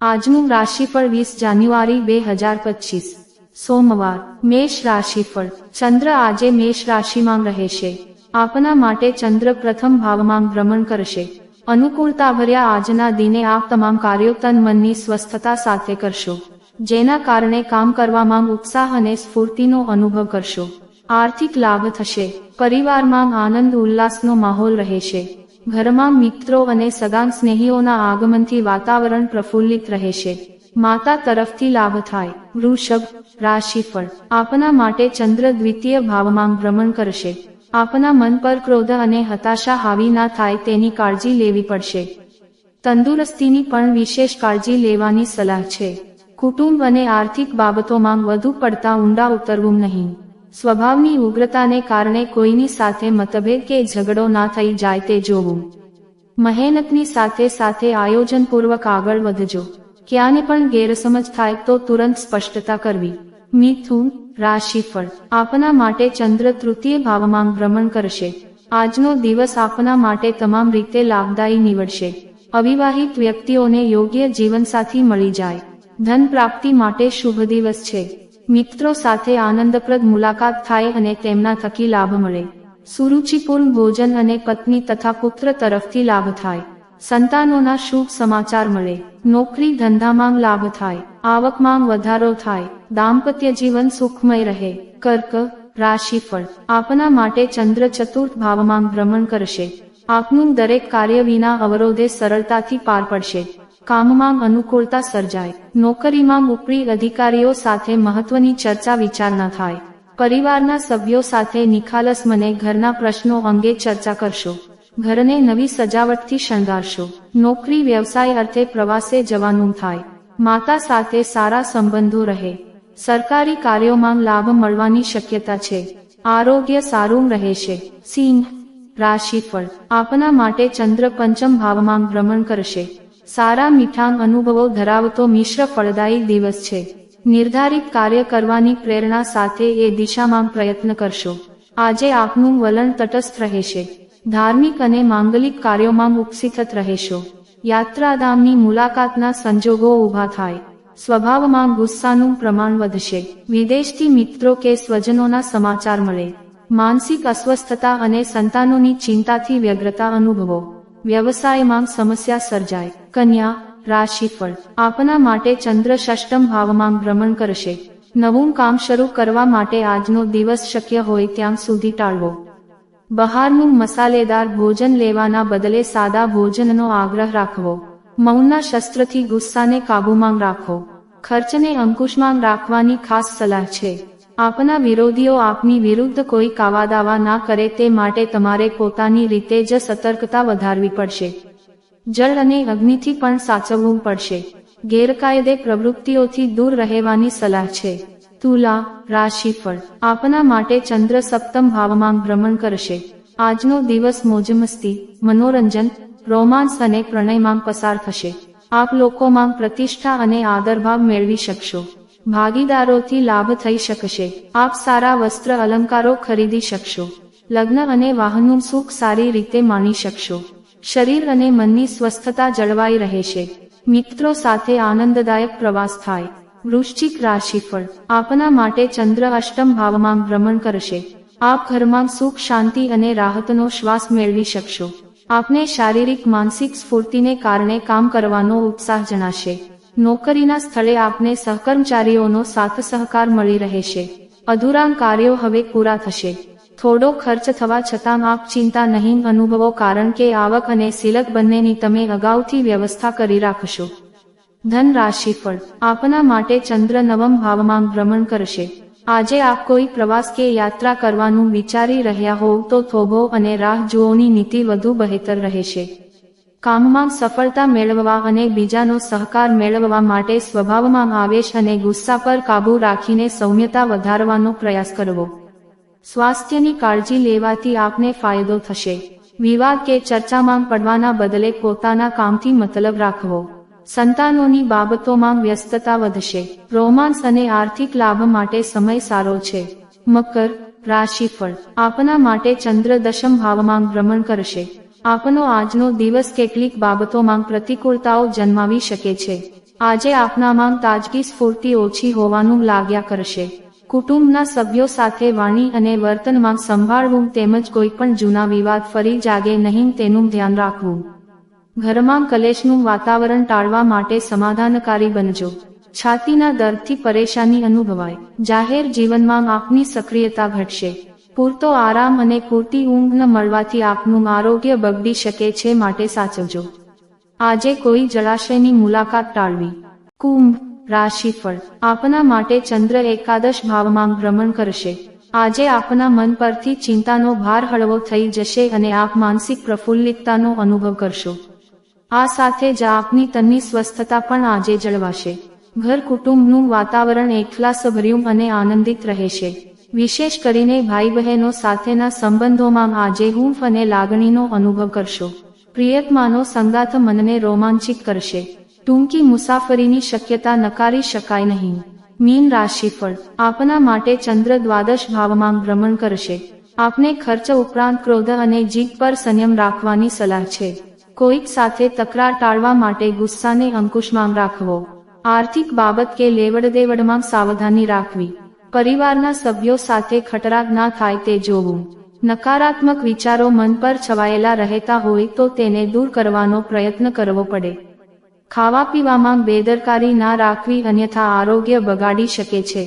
આજનું રાશિફળ વીસ જાન્યુઆરી બે હજાર પચીસ. સોમવાર, મેષ રાશિફળ. ચંદ્ર આજે મેષ રાશિમાં રહેશે. આપના માટે ચંદ્ર પ્રથમ ભાવમાં ભ્રમણ કરશે. અનુકૂળતાભર્યા આજના દિને આપ તમામ કાર્યો તન મનની સ્વસ્થતા સાથે કરશો. જેના કારણે કામ કરવામાં ઉત્સાહ અને સ્ફૂર્તિનો અનુભવ કરશો. આર્થિક લાભ થશે. પરિવારમાં આનંદ ઉલ્લાસનો માહોલ રહેશે. ઘરમાં મિત્રો અને સગાન સ્નેહીઓના આગમનથી વાતાવરણ પ્રફુલ્લિત રહેશે. માતા તરફથી લાભ થાય. વૃષભ, રાશિફળ, આપના માટે ચંદ્ર દ્વિતીય ભાવમાં ભ્રમણ કરશે. આપના મન પર ક્રોધ અને હતાશા હાવી ના થાય તેની કાળજી લેવી પડશે. તંદુરસ્તીની પણ વિશેષ કાળજી લેવાની સલાહ છે. કુટુંબ અને આર્થિક બાબતોમાં વધુ પડતા ઊંડા ઉતરવું નહીં. સ્વભાવની ઉગ્રતાને કારણે કોઈની સાથે મતભેદ કે ઝઘડો ના થઈ જાય તે જોવું. મહેનતની સાથે સાથે આયોજનપૂર્વક આગળ વધજો. ક્યાંને પણ ગેરસમજ થાય તો તુરંત સ્પષ્ટતા કરવી. મિથુન રાશિફળ આપના માટે ચંદ્ર તૃતીય ભાવમાં ભ્રમણ કરશે. આજનો દિવસ આપના માટે તમામ રીતે લાભદાયી નીવડશે. અવિવાહિત વ્યક્તિઓને યોગ્ય જીવનસાથી મળી જાય. ધન પ્રાપ્તિ માટે શુભ દિવસ છે. મિત્રો સાથે આનંદપ્રદ મુલાકાત થાય અને તેમના થકી લાભ મળે. સુરુચિપૂર્ણ ભોજન અને પત્ની તથા પુત્ર તરફથી લાભ થાય. સંતાનોના શુભ સમાચાર મળે. નોકરી ધંધામાં લાભ થાય. આવકમાં વધારો થાય. દાંપત્ય જીવન સુખમય રહે. કર્ક, રાશિફળ આપના માટે ચંદ્ર ચતુર્થ ભાવમાં ભ્રમણ કરશે. આપનું દરેક કાર્ય વિના અવરોધે સરળતાથી પાર પડશે. કામમાં અનુકૂળતા સર્જાય. નોકરીમાં ઉપરી અધિકારીઓ સાથે મહત્વની ચર્ચા વિચારણા થાય. પરિવારના સભ્યો સાથે નિખાલસ મને ઘરના પ્રશ્નો અંગે ચર્ચા કરશો. ઘરને નવી સજાવટથી શણગારશો. નોકરી વ્યવસાય અર્થે પ્રવાસે જવાનું થાય. માતા સાથે સારા સંબંધો રહે. સરકારી કાર્યોમાં લાભ મળવાની શક્યતા છે. આરોગ્ય સારું રહેશે. સિંહ. રાશિફળ. આપના માટે ચંદ્ર પંચમ ભાવમાં ભ્રમણ કરશે. સારા મીઠાંગ અનુભવો ધરાવતો મિશ્ર ફળદાયી દિવસ છે. નિર્ધારિત કાર્ય કરવાની પ્રેરણા સાથે એ દિશામાં પ્રયત્ન કરશો. આજે આપનું વલણ તટસ્થ રહેશે. ધાર્મિક અને માંગલિક કાર્યોમાં ઉપસ્થિત રહેશો. યાત્રાધામની મુલાકાતના સંજોગો ઊભા થાય. સ્વભાવમાં ગુસ્સાનું પ્રમાણ વધશે. વિદેશથી મિત્રો કે સ્વજનોના સમાચાર મળે. માનસિક અસ્વસ્થતા અને સંતાનોની ચિંતાથી વ્યગ્રતા અનુભવો. વ્યવસાયમાં સમસ્યા સર્જાય. કન્યા, રાશિફળ, આપના માટે ચંદ્ર ષષ્ટમ ભાવમાં ભ્રમણ કરશે. નવું કામ શરૂ કરવા માટે આજનો દિવસ શક્ય હોય ત્યાં સુધી ટાળવો. બહારનું મસાલેદાર ભોજન લેવાના બદલે સાદા ભોજનનો આગ્રહ રાખવો. મૌનના શસ્ત્રથી ગુસ્સાને કાબૂમાં રાખો. ખર્ચને અંકુશમાં રાખવાની ખાસ સલાહ છે. આપના વિરોધીઓ આપની વિરુદ્ધ કોઈ કાવાદાવા ના કરે તે માટે તમારે પોતાની રીતે જ સતર્કતા વધારવી પડશે. જળ અને અગ્નિથી પણ સાચવવું પડશે. ગેરકાયદે પ્રવૃત્તિઓથી દૂર રહેવાની સલાહ છે. તુલા રાશિફળ આપના માટે ચંદ્ર સપ્તમ ભાવમાં ભ્રમણ કરશે. આજનો દિવસ મોજમસ્તી, મનોરંજન રોમાન્સ અને પ્રણયમાં પસાર થશે. આપ લોકોમાં પ્રતિષ્ઠા અને આદરભાવ મેળવી શકશો. ભાગીદારોથી લાભ થઈ શકશે. આપ સારા વસ્ત્ર અલંકારો ખરીદી શકશો. લગ્ન અને વાહનનું સુખ સારી રીતે માણી શકશો. શરીર અને મનની સ્વસ્થતા જળવાઈ રહેશે. મિત્રો સાથે આનંદદાયક પ્રવાસ થાય. વૃશ્ચિક રાશિફળ. આપના માટે ચંદ્ર અષ્ટમ ભાવમાં ભ્રમણ કરશે. આપ ઘરમાં સુખ, શાંતિ અને રાહતનો શ્વાસ મેળવી શકશો. આપને શારીરિક, માનસિક સ્ફૂર્તિને કારણે કામ કરવાનો ઉત્સાહ જણાશે. નોકરીના સ્થળે આપને સહકર્મચારીઓનો સાથ સહકાર મળી રહેશે. અધૂરા કાર્યો હવે પૂરા થશે. થોડો ખર્ચ થવા છતાં આપ ચિંતા નહીં અનુભવો કારણ કે આવક અને સિલક બંનેની તમે અગાઉથી વ્યવસ્થા કરી રાખશો. ધન રાશિફળ આપના માટે ચંદ્ર નવમ ભાવમાં ભ્રમણ કરશે. આજે આપ કોઈ પ્રવાસ કે યાત્રા કરવાનું વિચારી રહ્યા હોવ તો થોભો અને રાહ જુઓની નીતિ વધુ બહેતર રહેશે. કામમાં સફળતા મેળવવા અને બીજાનો સહકાર મેળવવા માટે સ્વભાવમાં આવેશ અને ગુસ્સા પર કાબૂ રાખીને સૌમ્યતા વધારવાનો પ્રયાસ કરવો. સ્વાસ્થ્યની કાળજી લેવાથી આપને ફાયદો થશે. વિવાદ કે ચર્ચામાં પડવાના બદલે પોતાના કામથી મતલબ રાખવો. સંતાનોની બાબતોમાં વ્યસ્તતા વધશે. રોમાન્સ અને આર્થિક લાભ માટે સમય સારો છે. મકર, રાશિફળ, આપના માટે ચંદ્ર દશમ ભાવમાં ભ્રમણ કરશે. આપનો આજનો દિવસ કેટલીક બાબતોમાં પ્રતિકૂળતાઓ જન્માવી શકે છે. આજે આપનામાં તાજગી સ્ફૂર્તિ ઓછી હોવાનું લાગ્યા કરશે. કુટુંબના સભ્યો સાથે વાણી અને વર્તનમાં સંભાળવું તેમજ કોઈપણ જૂના વિવાદ ફરી જાગે નહીં તેનું ધ્યાન રાખવું. ઘરમાં કલેશનું વાતાવરણ ટાળવા માટે સમાધાનકારી બનજો. છાતીના દર્દથી પરેશાની અનુભવાય. જાહેર જીવનમાં આપની સક્રિયતા ઘટશે. પૂરતો આરામ અને પૂરતી ઊંઘ ન મળવાથી આપનું આરોગ્ય બગડી શકે છે માટે સાચવજો. આજે કોઈ જળાશયની મુલાકાત ટાળવી. કુંભ રાશિફળ. આપના માટે ચંદ્ર એકાદશ ભાવમાં ભ્રમણ કરશે. આજે આપના મન પરથી ચિંતાનો ભાર હળવો થઈ જશે અને આપ માનસિક પ્રફુલ્લિતતાનો અનુભવ કરશો. આ સાથે જ આપની તનની સ્વસ્થતા પણ આજે જળવાશે. ઘર કુટુંબનું વાતાવરણ એકલાસભર્યું અને આનંદિત રહેશે. વિશેષ કરીને ભાઈ બહેનો સાથેના સંબંધોમાં આજે હૂંફ અને લાગણીનો અનુભવ કરશો. પ્રિયતમાનો સંગાથ મનને રોમાંચિત કરશે. ટૂંકી મુસાફરીની શક્યતા નકારી શકાય નહીં. મીન રાશિફળ. આપના માટે ચંદ્ર દ્વાદશ ભાવમાં ભ્રમણ કરશે. આપને ખર્ચ ઉપરાંત ક્રોધ અને જીત પર સંયમ રાખવાની સલાહ છે. કોઈક સાથે તકરાર ટાળવા માટે ગુસ્સાને અંકુશમાં રાખવો. આર્થિક બાબત કે લેવડદેવડમાં સાવધાની રાખવી. પરિવારના સભ્યો સાથે ખટરાગ ના થાય તે જોવું. નકારાત્મક વિચારો મન પર છવાયેલા રહેતા હોય તો તેને દૂર કરવાનો પ્રયત્ન કરવો પડે. ખાવા પીવામાં બેદરકારી ના રાખવી અન્યથા આરોગ્ય બગાડી શકે છે.